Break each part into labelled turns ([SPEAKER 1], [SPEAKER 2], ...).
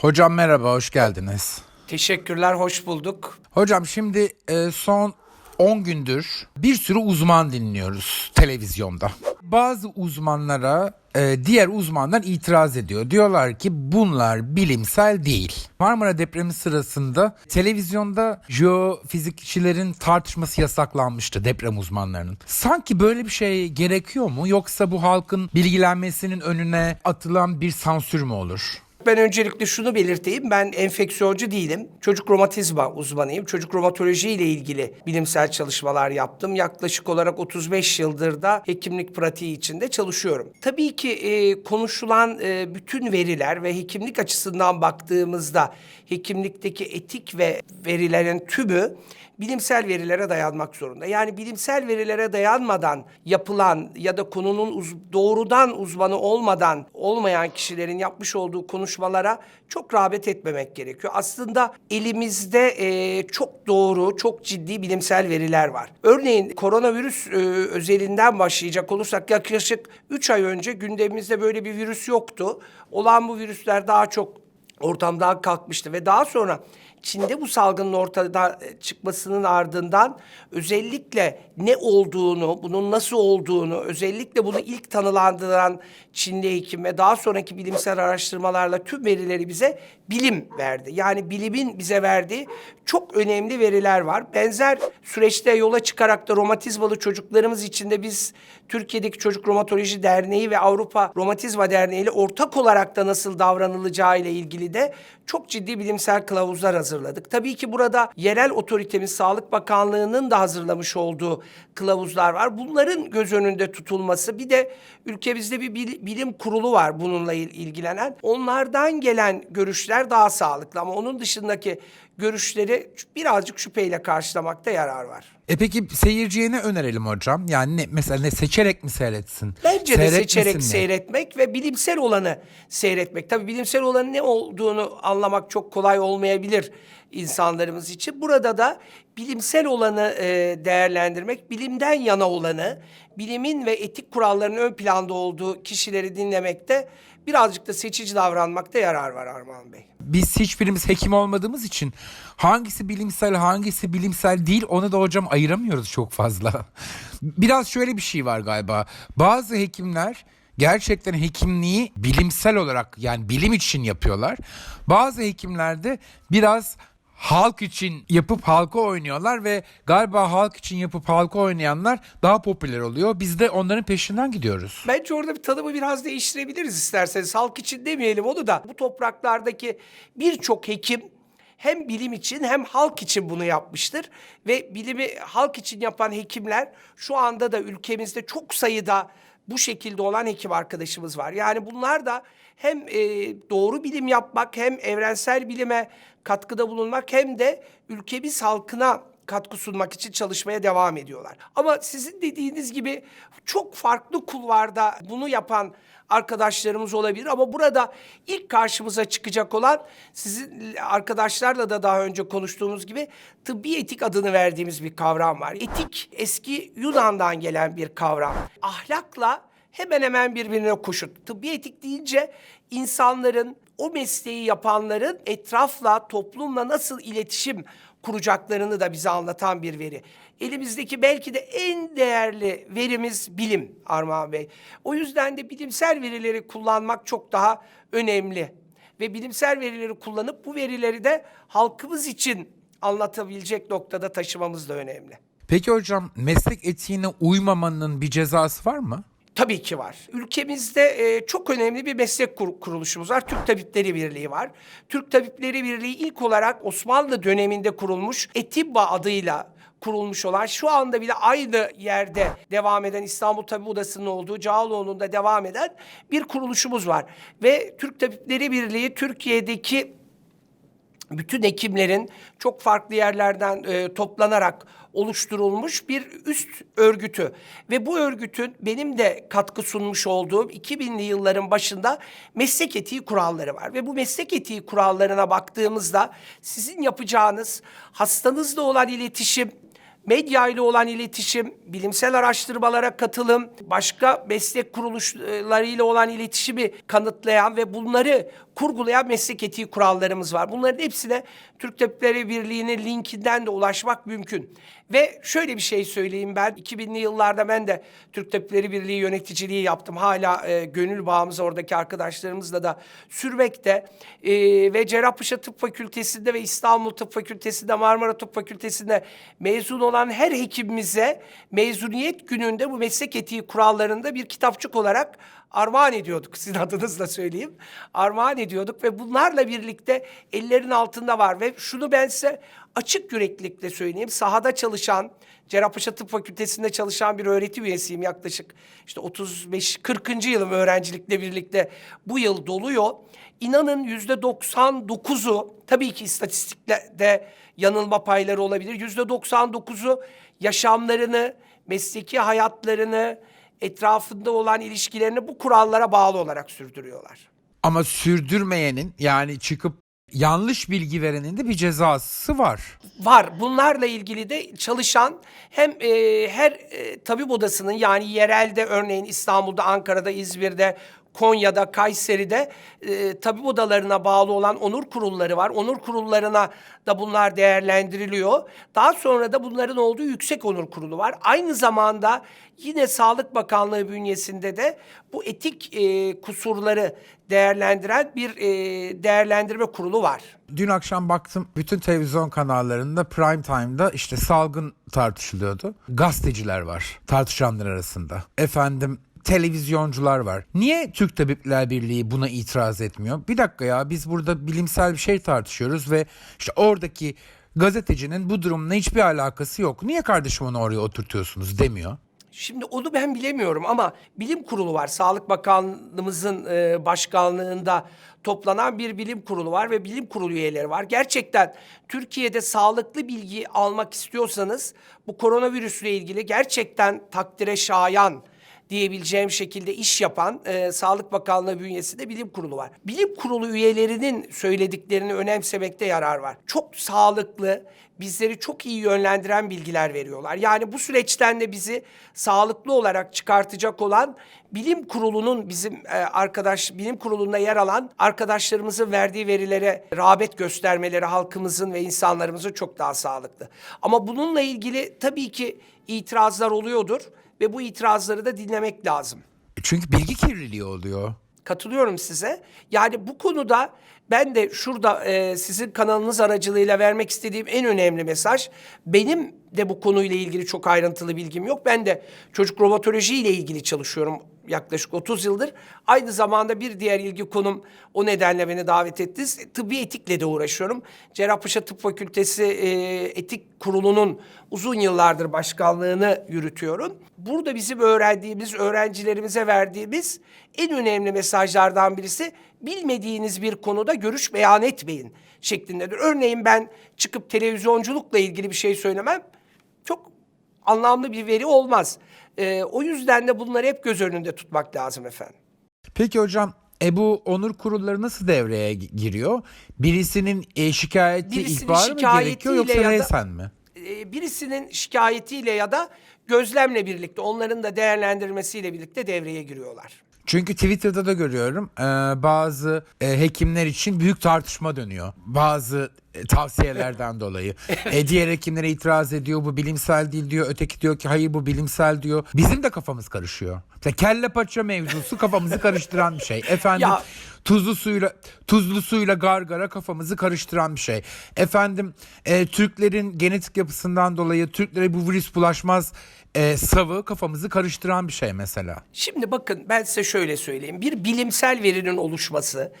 [SPEAKER 1] Hocam merhaba, hoş geldiniz.
[SPEAKER 2] Teşekkürler, hoş bulduk.
[SPEAKER 1] Hocam şimdi e, son 10 gündür bir sürü uzman dinliyoruz televizyonda. Bazı uzmanlara e, diğer uzmanlar itiraz ediyor. Diyorlar ki bunlar bilimsel değil. Marmara depremi sırasında televizyonda jeofizikçilerin tartışması yasaklanmıştı deprem uzmanlarının. Sanki böyle bir şey gerekiyor mu yoksa bu halkın bilgilenmesinin önüne atılan bir sansür mü olur?
[SPEAKER 2] Ben öncelikle şunu belirteyim. Ben enfeksiyoncu değilim. Çocuk romatizma uzmanıyım. Çocuk romatoloji ile ilgili bilimsel çalışmalar yaptım. Yaklaşık olarak 35 yıldır da hekimlik pratiği içinde çalışıyorum. Tabii ki e, konuşulan e, bütün veriler ve hekimlik açısından baktığımızda hekimlikteki etik ve verilerin tümü bilimsel verilere dayanmak zorunda. Yani bilimsel verilere dayanmadan yapılan ya da konunun uz- doğrudan uzmanı olmadan olmayan kişilerin yapmış olduğu konuşmalara çok rağbet etmemek gerekiyor. Aslında elimizde e, çok doğru, çok ciddi bilimsel veriler var. Örneğin koronavirüs e, özelinden başlayacak olursak yaklaşık 3 ay önce gündemimizde böyle bir virüs yoktu. Olan bu virüsler daha çok ortamdan kalkmıştı ve daha sonra Çin'de bu salgının ortada e, çıkmasının ardından özellikle ne olduğunu, bunun nasıl olduğunu, özellikle bunu ilk tanılandıran Çinli hekim ve daha sonraki bilimsel araştırmalarla tüm verileri bize bilim verdi. Yani bilimin bize verdiği çok önemli veriler var. Benzer süreçte yola çıkarak da romatizmalı çocuklarımız için de biz Türkiye'deki Çocuk Romatoloji Derneği ve Avrupa Romatizma Derneği ile ortak olarak da nasıl davranılacağı ile ilgili de çok ciddi bilimsel kılavuzlar hazırladık. Tabii ki burada yerel otoritemiz Sağlık Bakanlığı'nın da hazırlamış olduğu kılavuzlar var. Bunların göz önünde tutulması bir de ülkemizde bir bilim kurulu var bununla il- ilgilenen. Onlardan gelen görüşler daha sağlıklı ama onun dışındaki görüşleri birazcık şüpheyle karşılamakta yarar var.
[SPEAKER 1] E peki seyirciye ne önerelim hocam? Yani ne, mesela ne seçerek mi seyretsin?
[SPEAKER 2] Bence de seçerek
[SPEAKER 1] mi?
[SPEAKER 2] seyretmek ve bilimsel olanı seyretmek. Tabii bilimsel olanın ne olduğunu anlamak çok kolay olmayabilir insanlarımız için. Burada da bilimsel olanı e, değerlendirmek, bilimden yana olanı, bilimin ve etik kurallarının ön planda olduğu kişileri dinlemekte birazcık da seçici davranmakta yarar var Armağan Bey.
[SPEAKER 1] Biz hiçbirimiz hekim olmadığımız için hangisi bilimsel hangisi bilimsel değil onu da hocam ayıramıyoruz çok fazla. Biraz şöyle bir şey var galiba. Bazı hekimler gerçekten hekimliği bilimsel olarak yani bilim için yapıyorlar. Bazı hekimler de biraz halk için yapıp halka oynuyorlar ve galiba halk için yapıp halka oynayanlar daha popüler oluyor. Biz de onların peşinden gidiyoruz.
[SPEAKER 2] Bence orada bir tanımı biraz değiştirebiliriz isterseniz. Halk için demeyelim onu da. Bu topraklardaki birçok hekim hem bilim için hem halk için bunu yapmıştır. Ve bilimi halk için yapan hekimler şu anda da ülkemizde çok sayıda bu şekilde olan hekim arkadaşımız var. Yani bunlar da hem e, doğru bilim yapmak hem evrensel bilime katkıda bulunmak hem de ülkemiz halkına katkı sunmak için çalışmaya devam ediyorlar. Ama sizin dediğiniz gibi çok farklı kulvarda bunu yapan arkadaşlarımız olabilir ama burada ilk karşımıza çıkacak olan sizin arkadaşlarla da daha önce konuştuğumuz gibi tıbbi etik adını verdiğimiz bir kavram var. Etik eski Yunan'dan gelen bir kavram. Ahlakla hemen hemen birbirine koşut. Tıbbi etik deyince insanların o mesleği yapanların etrafla, toplumla nasıl iletişim kuracaklarını da bize anlatan bir veri. Elimizdeki belki de en değerli verimiz bilim Armağan Bey. O yüzden de bilimsel verileri kullanmak çok daha önemli. Ve bilimsel verileri kullanıp bu verileri de halkımız için anlatabilecek noktada taşımamız da önemli.
[SPEAKER 1] Peki hocam meslek etiğine uymamanın bir cezası var mı?
[SPEAKER 2] Tabii ki var. Ülkemizde e, çok önemli bir meslek kur- kuruluşumuz var. Türk Tabipleri Birliği var. Türk Tabipleri Birliği ilk olarak Osmanlı döneminde kurulmuş Etibba adıyla kurulmuş olan şu anda bile aynı yerde devam eden İstanbul Tabip Odası'nın olduğu Cağaloğlu'nda devam eden bir kuruluşumuz var. Ve Türk Tabipleri Birliği Türkiye'deki bütün hekimlerin çok farklı yerlerden e, toplanarak oluşturulmuş bir üst örgütü. Ve bu örgütün benim de katkı sunmuş olduğum 2000'li yılların başında meslek etiği kuralları var. Ve bu meslek etiği kurallarına baktığımızda sizin yapacağınız hastanızla olan iletişim, medya ile olan iletişim, bilimsel araştırmalara katılım, başka meslek kuruluşlarıyla olan iletişimi kanıtlayan ve bunları kurgulayan meslek etiği kurallarımız var. Bunların hepsine Türk Tabipleri Birliği'nin linkinden de ulaşmak mümkün. Ve şöyle bir şey söyleyeyim ben 2000'li yıllarda ben de Türk Tabipleri Birliği yöneticiliği yaptım. Hala e, gönül bağımız oradaki arkadaşlarımızla da sürmekte. E, ve Cerrahpaşa Tıp Fakültesi'nde ve İstanbul Tıp Fakültesi'nde Marmara Tıp Fakültesi'nde mezun olan her hekimimize mezuniyet gününde bu meslek etiği kurallarında bir kitapçık olarak armağan ediyorduk. Sizin adınızla söyleyeyim. Armağan ediyorduk ve bunlarla birlikte ellerin altında var ve şunu ben size açık yüreklilikle söyleyeyim. Sahada çalışan, Cerrahpaşa Tıp Fakültesi'nde çalışan bir öğretim üyesiyim yaklaşık. işte 35-40. yılım öğrencilikle birlikte bu yıl doluyor. İnanın yüzde 99'u tabii ki istatistiklerde yanılma payları olabilir. Yüzde 99'u yaşamlarını, mesleki hayatlarını, etrafında olan ilişkilerini bu kurallara bağlı olarak sürdürüyorlar.
[SPEAKER 1] Ama sürdürmeyenin yani çıkıp yanlış bilgi verenin de bir cezası var.
[SPEAKER 2] Var. Bunlarla ilgili de çalışan hem e, her e, tabip odasının yani yerelde örneğin İstanbul'da, Ankara'da, İzmir'de, Konya'da, Kayseri'de e, tabip odalarına bağlı olan onur kurulları var. Onur kurullarına da bunlar değerlendiriliyor. Daha sonra da bunların olduğu yüksek onur kurulu var. Aynı zamanda yine Sağlık Bakanlığı bünyesinde de bu etik e, kusurları değerlendiren bir e, değerlendirme kurulu var.
[SPEAKER 1] Dün akşam baktım bütün televizyon kanallarında prime time'da işte salgın tartışılıyordu. Gazeteciler var tartışanlar arasında. Efendim televizyoncular var. Niye Türk Tabipler Birliği buna itiraz etmiyor? Bir dakika ya biz burada bilimsel bir şey tartışıyoruz ve işte oradaki gazetecinin bu durumla hiçbir alakası yok. Niye kardeşim onu oraya oturtuyorsunuz demiyor.
[SPEAKER 2] Şimdi onu ben bilemiyorum ama bilim kurulu var. Sağlık Bakanlığımızın e, başkanlığında toplanan bir bilim kurulu var ve bilim kurulu üyeleri var. Gerçekten Türkiye'de sağlıklı bilgi almak istiyorsanız bu koronavirüsle ilgili gerçekten takdire şayan diyebileceğim şekilde iş yapan e, Sağlık Bakanlığı bünyesinde bilim kurulu var. Bilim kurulu üyelerinin söylediklerini önemsemekte yarar var. Çok sağlıklı, bizleri çok iyi yönlendiren bilgiler veriyorlar. Yani bu süreçten de bizi sağlıklı olarak çıkartacak olan bilim kurulunun bizim e, arkadaş bilim kurulunda yer alan arkadaşlarımızın verdiği verilere rağbet göstermeleri halkımızın ve insanlarımızın çok daha sağlıklı. Ama bununla ilgili tabii ki itirazlar oluyordur ve bu itirazları da dinlemek lazım.
[SPEAKER 1] Çünkü bilgi kirliliği oluyor.
[SPEAKER 2] Katılıyorum size. Yani bu konuda ben de şurada e, sizin kanalınız aracılığıyla vermek istediğim en önemli mesaj benim de bu konuyla ilgili çok ayrıntılı bilgim yok. Ben de çocuk romatoloji ile ilgili çalışıyorum yaklaşık 30 yıldır. Aynı zamanda bir diğer ilgi konum o nedenle beni davet ettiniz. Tıbbi etikle de uğraşıyorum. Cerrahpaşa Tıp Fakültesi e, Etik Kurulu'nun uzun yıllardır başkanlığını yürütüyorum. Burada bizim öğrendiğimiz, öğrencilerimize verdiğimiz en önemli mesajlardan birisi bilmediğiniz bir konuda görüş beyan etmeyin şeklindedir. Örneğin ben çıkıp televizyonculukla ilgili bir şey söylemem çok anlamlı bir veri olmaz. Ee, o yüzden de bunları hep göz önünde tutmak lazım efendim.
[SPEAKER 1] Peki hocam e bu onur kurulları nasıl devreye gi- giriyor? Birisinin e, şikayeti
[SPEAKER 2] Birisinin
[SPEAKER 1] ihbarı mı gerekiyor yoksa resen mi?
[SPEAKER 2] Ee, birisinin şikayetiyle ya da gözlemle birlikte, onların da değerlendirmesiyle birlikte devreye giriyorlar.
[SPEAKER 1] Çünkü Twitter'da da görüyorum e, bazı e, hekimler için büyük tartışma dönüyor. Bazı e, tavsiyelerden dolayı. E, diğer hekimlere itiraz ediyor bu bilimsel değil diyor. Öteki diyor ki hayır bu bilimsel diyor. Bizim de kafamız karışıyor. Mesela kelle paça mevzusu kafamızı karıştıran bir şey. Efendim
[SPEAKER 2] Ya-
[SPEAKER 1] tuzlu suyla tuzlu suyla gargara kafamızı karıştıran bir şey. Efendim e, Türklerin genetik yapısından dolayı Türklere bu virüs bulaşmaz e, savı kafamızı karıştıran bir şey mesela.
[SPEAKER 2] Şimdi bakın ben size şöyle söyleyeyim. Bir bilimsel verinin oluşması,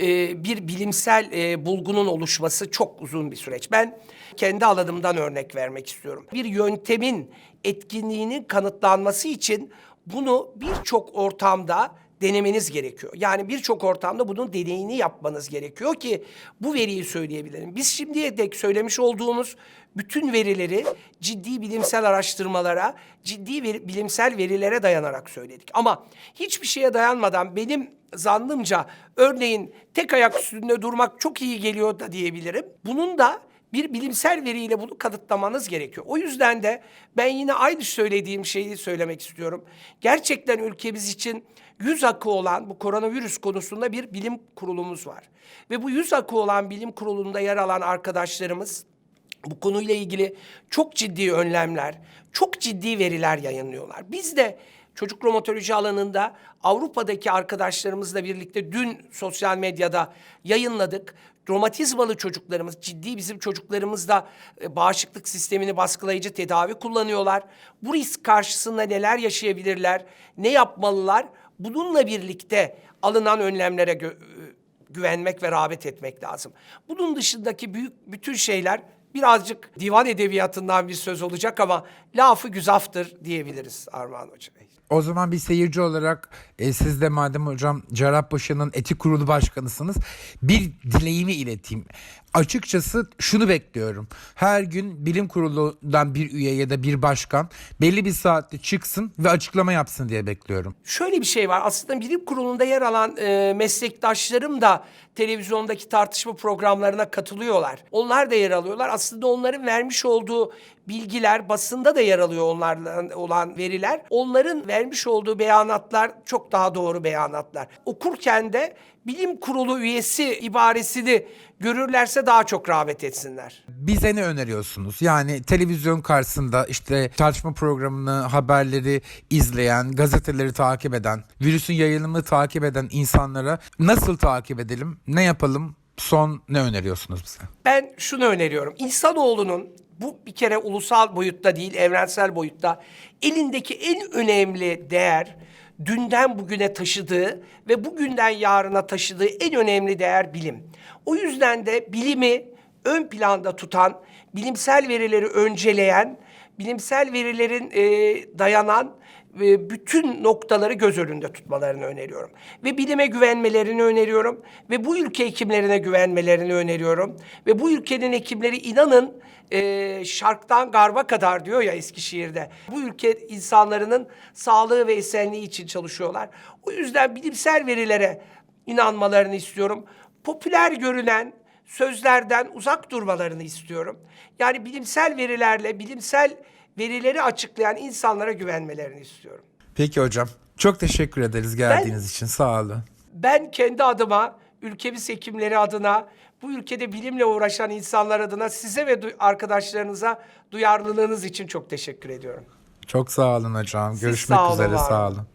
[SPEAKER 2] e, bir bilimsel e, bulgunun oluşması çok uzun bir süreç. Ben kendi alanımdan örnek vermek istiyorum. Bir yöntemin etkinliğinin kanıtlanması için bunu birçok ortamda denemeniz gerekiyor. Yani birçok ortamda bunun deneyini yapmanız gerekiyor ki bu veriyi söyleyebilirim. Biz şimdiye dek söylemiş olduğumuz bütün verileri ciddi bilimsel araştırmalara, ciddi veri- bilimsel verilere dayanarak söyledik. Ama hiçbir şeye dayanmadan benim zannımca örneğin tek ayak üstünde durmak çok iyi geliyor da diyebilirim. Bunun da bir bilimsel veriyle bunu kanıtlamanız gerekiyor. O yüzden de ben yine aynı söylediğim şeyi söylemek istiyorum. Gerçekten ülkemiz için yüz akı olan bu koronavirüs konusunda bir bilim kurulumuz var. Ve bu yüz akı olan bilim kurulunda yer alan arkadaşlarımız bu konuyla ilgili çok ciddi önlemler, çok ciddi veriler yayınlıyorlar. Biz de çocuk romatoloji alanında Avrupa'daki arkadaşlarımızla birlikte dün sosyal medyada yayınladık. Romatizmalı çocuklarımız, ciddi bizim çocuklarımız da e, bağışıklık sistemini baskılayıcı tedavi kullanıyorlar. Bu risk karşısında neler yaşayabilirler, ne yapmalılar? Bununla birlikte alınan önlemlere gö- güvenmek ve rağbet etmek lazım. Bunun dışındaki büyük bütün şeyler birazcık divan edebiyatından bir söz olacak ama lafı güzaftır diyebiliriz Armağan Hoca Bey.
[SPEAKER 1] O zaman bir seyirci olarak e, siz de madem hocam Cerrahpaşa'nın etik kurulu başkanısınız bir dileğimi ileteyim. Açıkçası şunu bekliyorum. Her gün bilim kurulundan bir üye ya da bir başkan belli bir saatte çıksın ve açıklama yapsın diye bekliyorum.
[SPEAKER 2] Şöyle bir şey var. Aslında bilim kurulunda yer alan e, meslektaşlarım da televizyondaki tartışma programlarına katılıyorlar. Onlar da yer alıyorlar. Aslında onların vermiş olduğu bilgiler basında da yer alıyor onlardan olan veriler. Onların vermiş olduğu beyanatlar çok daha doğru beyanatlar. Okurken de bilim kurulu üyesi ibaresini görürlerse daha çok rağbet etsinler.
[SPEAKER 1] Bize ne öneriyorsunuz? Yani televizyon karşısında işte tartışma programını, haberleri izleyen, gazeteleri takip eden, virüsün yayılımını takip eden insanlara nasıl takip edelim? Ne yapalım? Son ne öneriyorsunuz bize?
[SPEAKER 2] Ben şunu öneriyorum. İnsanoğlunun bu bir kere ulusal boyutta değil, evrensel boyutta elindeki en önemli değer dünden bugüne taşıdığı ve bugünden yarına taşıdığı en önemli değer bilim. O yüzden de bilimi ön planda tutan, bilimsel verileri önceleyen, bilimsel verilerin e, dayanan ve bütün noktaları göz önünde tutmalarını öneriyorum. Ve bilime güvenmelerini öneriyorum. Ve bu ülke hekimlerine güvenmelerini öneriyorum. Ve bu ülkenin hekimleri inanın e, şarktan garba kadar diyor ya Eskişehir'de. Bu ülke insanların sağlığı ve esenliği için çalışıyorlar. O yüzden bilimsel verilere inanmalarını istiyorum. Popüler görünen sözlerden uzak durmalarını istiyorum. Yani bilimsel verilerle, bilimsel verileri açıklayan insanlara güvenmelerini istiyorum.
[SPEAKER 1] Peki hocam. Çok teşekkür ederiz geldiğiniz için. Sağ olun.
[SPEAKER 2] Ben kendi adıma, ülkemiz hekimleri adına, bu ülkede bilimle uğraşan insanlar adına size ve du- arkadaşlarınıza duyarlılığınız için çok teşekkür ediyorum.
[SPEAKER 1] Çok sağ olun hocam. Görüşmek
[SPEAKER 2] sağ olun,
[SPEAKER 1] üzere.
[SPEAKER 2] var
[SPEAKER 1] Sağ olun.